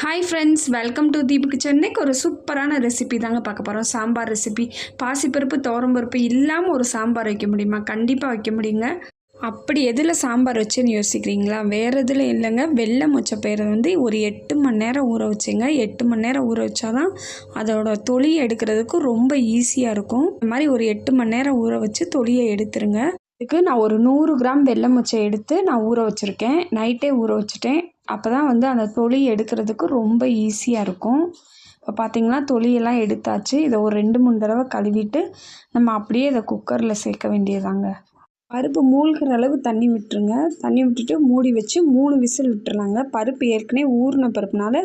Hi friends welcome to Deepu கிச்சன்னைக்கு ஒரு சூப்பரான recipe தாங்க பார்க்க போகிறோம் சாம்பார் ரெசிபி பாசிப்பருப்பு பருப்பு இல்லாமல் ஒரு சாம்பார் வைக்க முடியுமா? கண்டிப்பாக வைக்க முடியுங்க. அப்படி எதில் சாம்பார் வச்சுன்னு யோசிக்கிறீங்களா? வேறு எதில் இல்லைங்க. வெள்ளை மொச்ச பயிரை வந்து ஒரு எட்டு மணி நேரம் ஊற வச்சுங்க. எட்டு மணி நேரம் ஊற வச்சாதான் அதோட தொலியை எடுக்கிறதுக்கு ரொம்ப ஈஸியாக இருக்கும். இந்த மாதிரி ஒரு எட்டு மணி நேரம் ஊற வச்சு தொலியை எடுத்துருங்க. இதுக்கு நான் ஒரு நூறு கிராம் வெள்ளை மொச்சை எடுத்து நான் ஊற வச்சுருக்கேன். நைட்டே ஊற வச்சுட்டேன். அப்போ தான் வந்து அந்த தொளி எடுக்கிறதுக்கு ரொம்ப ஈஸியாக இருக்கும். இப்போ பார்த்திங்கன்னா தொளியெல்லாம் எடுத்தாச்சு. இதை ஒரு ரெண்டு மூணு தடவை கழுவிட்டு நம்ம அப்படியே இதை குக்கரில் சேர்க்க வேண்டியதாங்க. பருப்பு மூழ்கிற அளவு தண்ணி விட்டுருங்க. தண்ணி விட்டுட்டு மூடி வச்சு மூணு விசில் விட்டுருலாங்க பருப்பு ஏற்கனவே ஊறின பருப்புனால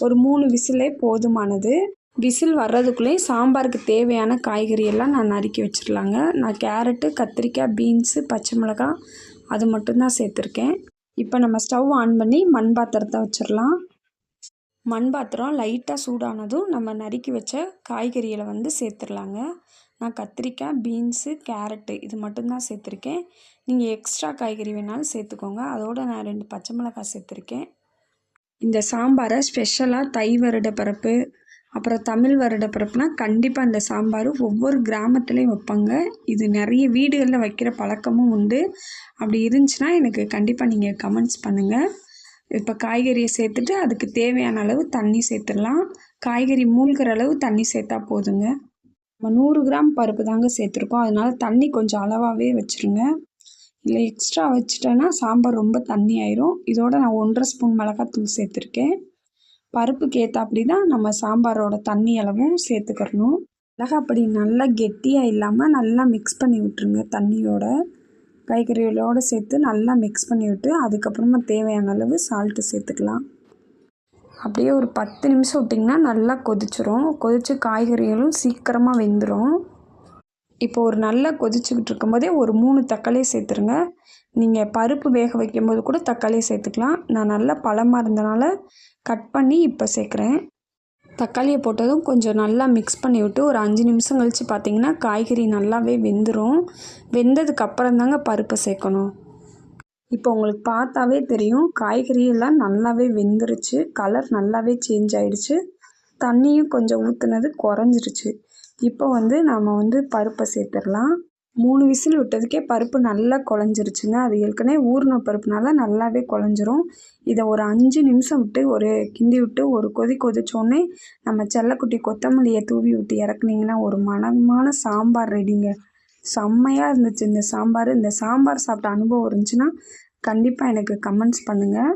ஒரு மூணு விசிலே போதுமானது. விசில் வர்றதுக்குள்ளேயும் சாம்பாருக்கு தேவையான காய்கறி எல்லாம் நான் நறுக்கி வச்சிடலாங்க. நான் கேரட்டு கத்திரிக்காய் பீன்ஸு பச்சை மிளகாய் அது மட்டும்தான் சேர்த்துருக்கேன். இப்போ நம்ம ஸ்டவ் ஆன் பண்ணி மண் பாத்திரத்தை வச்சிடலாம். மண் பாத்திரம் லைட்டாக சூடானதும் நம்ம நறுக்கி வச்ச காய்கறிகளை வந்து சேர்த்துடலாங்க. நான் கத்திரிக்காய் பீன்ஸு கேரட்டு இது மட்டும்தான் சேர்த்துருக்கேன். நீங்கள் எக்ஸ்ட்ரா காய்கறி வேணாலும் சேர்த்துக்கோங்க. அதோடு நான் ரெண்டு பச்சை மிளகாய் சேர்த்துருக்கேன். இந்த சாம்பாரை ஸ்பெஷலாக தை வருட பரப்பு அப்புறம் தமிழ் வருட பிறப்புனா கண்டிப்பாக அந்த சாம்பார் ஒவ்வொரு கிராமத்துலேயும் வைப்பாங்க. இது நிறைய வீடுகளில் வைக்கிற பழக்கமும் உண்டு. அப்படி இருந்துச்சுன்னா எனக்கு கண்டிப்பாக நீங்கள் கமெண்ட்ஸ் பண்ணுங்கள் இப்போ காய்கறியை சேர்த்துட்டு அதுக்கு தேவையான அளவு தண்ணி சேர்த்துடலாம். காய்கறி மூழ்கிற அளவு தண்ணி சேர்த்தா போதுங்க. நம்ம நூறு கிராம் பருப்பு தாங்க சேர்த்துருக்கோம். அதனால் தண்ணி கொஞ்சம் அளவாகவே வச்சுருங்க. இல்லை எக்ஸ்ட்ரா வச்சுட்டேன்னா சாம்பார் ரொம்ப தண்ணி ஆயிரும். இதோட நான் ஒன்றரை ஸ்பூன் மிளகாத்தூள் சேர்த்துருக்கேன். பருப்புக்கு ஏற்றாப்படி தான் நம்ம சாம்பாரோட தண்ணி அளவும் சேர்த்துக்கிறணும். மிளகாப்பொடி நல்லா கெட்டியாக இல்லாமல் நல்லா மிக்ஸ் பண்ணி விட்ருங்க தண்ணியோட. காய்கறிகளோடு சேர்த்து நல்லா மிக்ஸ் பண்ணி விட்டு அதுக்கப்புறமா தேவையான அளவு சால்ட்டு சேர்த்துக்கலாம். அப்படியே ஒரு பத்து நிமிஷம் விட்டிங்கன்னா நல்லா கொதிச்சிரும். கொதித்து காய்கறிகளும் சீக்கிரமாக வெந்துடும் இப்போ ஒரு நல்லா கொதிச்சுக்கிட்டு இருக்கும்போதே ஒரு மூணு தக்காளியை சேர்த்துருங்க. நீங்கள் பருப்பு வேக வைக்கும்போது கூட தக்காளியை சேர்த்துக்கலாம். நான் நல்லா பழமாக இருந்தனால கட் பண்ணி இப்போ சேர்க்குறேன். தக்காளியை போட்டதும் கொஞ்சம் நல்லா மிக்ஸ் பண்ணி விட்டு ஒரு அஞ்சு நிமிஷம் கழித்து பார்த்திங்கன்னா காய்கறி நல்லாவே வெந்துடும் வெந்ததுக்கப்புறம் தாங்க பருப்பை சேர்க்கணும். இப்போ உங்களுக்கு பார்த்தாவே தெரியும் காய்கறியெல்லாம் நல்லாவே வெந்துருச்சு. கலர் நல்லாவே சேஞ்ச் ஆகிடுச்சு தண்ணியும் கொஞ்சம் ஊற்றுனது குறைஞ்சிருச்சு. இப்போ வந்து நாம் வந்து பருப்பை சேர்த்துடலாம். மூணு விசில் விட்டதுக்கே பருப்பு நல்லா குழஞ்சிருச்சுங்க. அது ஏற்கனவே ஊறின பருப்புனால நல்லாவே குழஞ்சிரும். இதை ஒரு அஞ்சு நிமிஷம் விட்டு ஒரு கிண்டி விட்டு ஒரு கொதி கொதிச்சோடனே நம்ம செல்லக்குட்டி கொத்தமல்லியை தூவி விட்டு இறக்குனீங்கன்னா ஒரு மனமான சாம்பார் ரெடிங்க. செம்மையாக இருந்துச்சு இந்த சாம்பார். இந்த சாம்பார் சாப்பிட்ட அனுபவம் இருந்துச்சுன்னா கண்டிப்பாக எனக்கு கமெண்ட்ஸ் பண்ணுங்கள்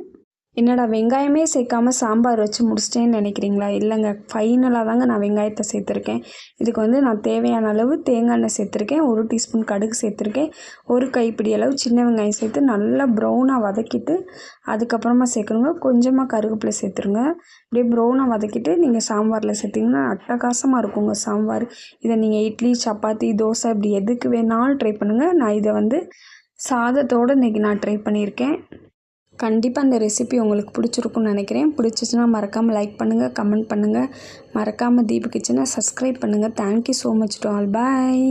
என்னடா வெங்காயமே சேர்க்காம சாம்பார் வச்சு முடிச்சிட்டேன்னு நினைக்கிறீங்களா? இல்லைங்க ஃபைனலாக தாங்க நான் வெங்காயத்தை சேர்த்துருக்கேன். இதுக்கு வந்து நான் தேவையான அளவு தேங்காய் எண்ணெய் சேர்த்துருக்கேன். ஒரு டீஸ்பூன் கடுகு சேர்த்துருக்கேன். ஒரு கைப்பிடி அளவு சின்ன வெங்காயம் சேர்த்து நல்லா ப்ரௌனாக வதக்கிட்டு அதுக்கப்புறமா சேர்க்கணுங்க. கொஞ்சமாக கருவேப்பிலை சேர்த்துருங்க. அப்படியே ப்ரௌனாக வதக்கிட்டு நீங்கள் சாம்பாரில் சேர்த்திங்கன்னா அட்டகாசமாக இருக்குங்க சாம்பார். இதை நீங்கள் இட்லி சப்பாத்தி தோசை இப்படி எதுக்கு வேணாலும் ட்ரை பண்ணுங்கள் நான் இதை வந்து சாதத்தோடு இன்றைக்கி நான் ட்ரை பண்ணியிருக்கேன். கண்டிப்பாக அந்த ரெசிபி உங்களுக்கு பிடிச்சிருக்குன்னு நினைக்கிறேன். பிடிச்சிச்சின்னா மறக்காமல் லைக் பண்ணுங்கள் கமெண்ட் பண்ணுங்கள் மறக்காமல் தீபு கிச்சனை சப்ஸ்கிரைப் பண்ணுங்கள் thank you so much to all bye